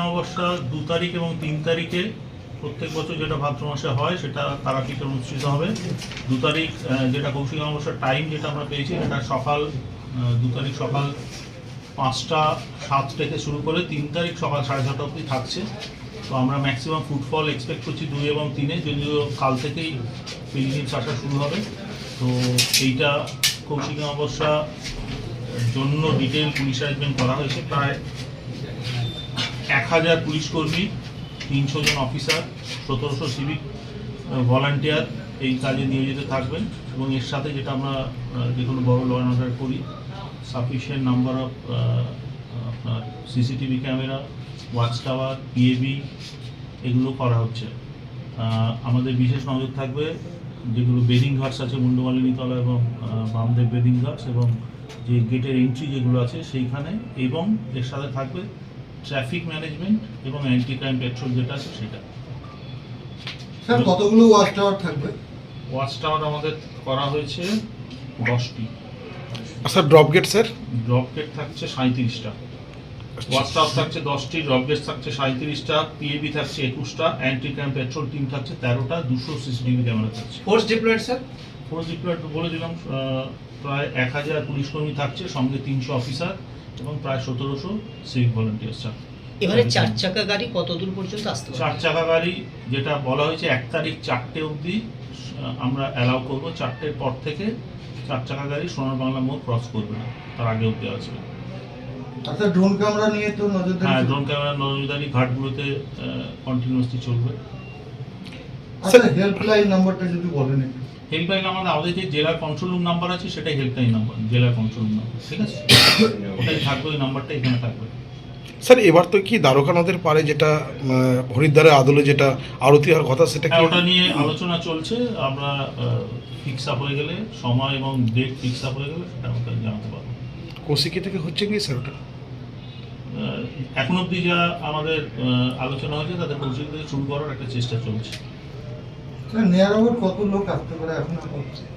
অমাবস্যা দু তারিখ এবং তিন তারিখে প্রত্যেক বছর যেটা ভাদ্র মাসে হয়, সেটা তারাপীঠে অনুষ্ঠিত হবে। দু তারিখ যেটা কৌশিক অমাবস্যার টাইম যেটা আমরা পেয়েছি, সেটা সকাল দু তারিখ সকাল পাঁচটা সাত থেকে শুরু করে তিন তারিখ সকাল সাড়ে ছটা অবধি থাকছে। তো আমরা ম্যাক্সিমাম ফুটফল এক্সপেক্ট করছি দুই এবং তিনে, যদিও কাল থেকেই পিলগ্রিমস আসা শুরু হবে। তো এইটা কৌশিক অমাবস্যা জন্য ডিটেল পুলিশ অ্যারেঞ্জমেন্ট করা হয়েছে। প্রায় এক হাজার পুলিশ কর্মী তিনশো জন অফিসার, সতেরোশো সিভিক ভলান্টিয়ার এই কাজে নিয়োজিত থাকবেন এবং এর সাথে যেটা আমরা যে কোনো বড় ল অর্ডার করি সাফিসিয়েন্ট নাম্বার অফ আপনার CCTV camera watch tower PAB এগুলো করা হচ্ছে। আমাদের বিশেষ নজর থাকবে যেগুলো বেদিং ঘাটস আছে মুন্ডমালিনীতলা এবং বামদেব বেদিং ঘাটস এবং যে গেটের এন্ট্রি যেগুলো আছে সেইখানে এবং এর সাথে থাকবে ট্রাফিক ম্যানেজমেন্ট এবং অ্যান্টি ক্রাইম পেট্রোল যেটা আছে সেটা। স্যার কতগুলো ওয়াচ টাওয়ার থাকবে? ওয়াচ টাওয়ার আমাদের করা হয়েছে দশটি। Sir drop gate sir? Drop gate থাকছে সাঁত্রিশটা ওয়াচ টাওয়ার থাকছে দশটি ড্রপ গেট থাকছে সাঁত্রিশটা পিএবি থাকছে একুশটা অ্যান্টি ক্রাইম পেট্রোল টিম থাকছে তেরোটা দুশো সিসিটিভি ক্যামেরা থাকছে। Force deployed sir? Force deployed বলে দিলাম আহ, প্রায় এক হাজার পুলিশ কর্মী থাকছে সঙ্গে তিনশো অফিসার এবং প্রায় সতেরোশো সিভিক ভলেন্টিয়ার্স থাকছে এবারে চার চাকা গাড়ি কত দূর পর্যন্ত আসতে চার চাকা গাড়ি যেটা বলা হয়েছে এক তারিখ চারটে অবধি আমরা অ্যালাউ করব। চারটের পর থেকে চার চাকা গাড়ি সোনার বাংলা মোড় ক্রস করবে না তার আগে অবধি আসবে আচ্ছা ড্রোন ক্যামেরা নিয়ে তো নজরদারি হ্যাঁ ড্রোন ক্যামেরা নজরদারি ঘাটগুলোতে কন্টিনিউসলি চলবে। আচ্ছা হেল্পলাইন নাম্বারটা যদি বলেন একটু। হেল্পলাইন আমাদের আমাদের যে জেলার কন্ট্রোল রুম নাম্বার আছে সেটাই হেল্পলাইন নাম্বার জেলার কন্ট্রোল রুম নাম্বার ঠিক আছে? ওটাই থাকবে ওই নাম্বারটা এখানে থাকবে। স্যার এবার তো কি দ্বারকা নদের পারে যেটা হরিদ্বারের আদলে যেটা আরতি হওয়ার কথা সেটা হ্যাঁ ওটা নিয়ে আলোচনা চলছে। আমরা ফিক্স আপ হয়ে গেলে সময় এবং ডেট ফিক্স আপ হয়ে গেলে সেটা আমাকে জানাতে পারব। কৌশিকি থেকে হচ্ছে কি স্যার ওটা? এখন অবধি যা আমাদের আলোচনা হয়েছে তাদের কৌশল থেকে শুরু করার একটা চেষ্টা চলছে। কত লোক আসতে পারে এখন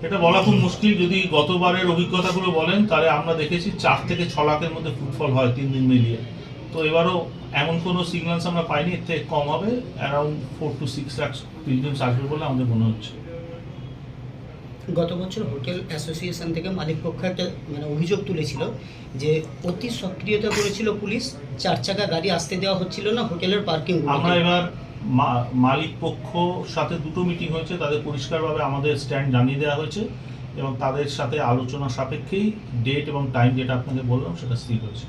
এটা বলা খুব মুশকিল যদি গতবারের অভিজ্ঞতাগুলো বলেন তাহলে আমরা দেখেছি চার থেকে ছ লাখের মধ্যে ফুটফল হয় তিন দিন মিলিয়ে। তো এবারও এমন কোনো সিগন্যালস আমরা পাইনি এর থেকে কম হবে around four to six lakh pilgrims আসবে বলে আমাদের মনে হচ্ছে। গত বছর হোটেল অ্যাসোসিয়েশন থেকে মালিক পক্ষ একটা মানে অভিযোগ তুলেছিল যে অতি সক্রিয়তা করেছিল পুলিশ চার চাকা গাড়ি আসতে দেওয়া হচ্ছিল না হোটেলের পার্কিং আমরা এবার মালিক পক্ষ সাথে দুটো মিটিং হয়েছে। তাদের পরিষ্কারভাবে আমাদের স্ট্যান্ড জানিয়ে দেওয়া হয়েছে এবং তাদের সাথে আলোচনা সাপেক্ষেই ডেট এবং টাইম যেটা আপনাকে বললাম সেটা স্থির হয়েছে।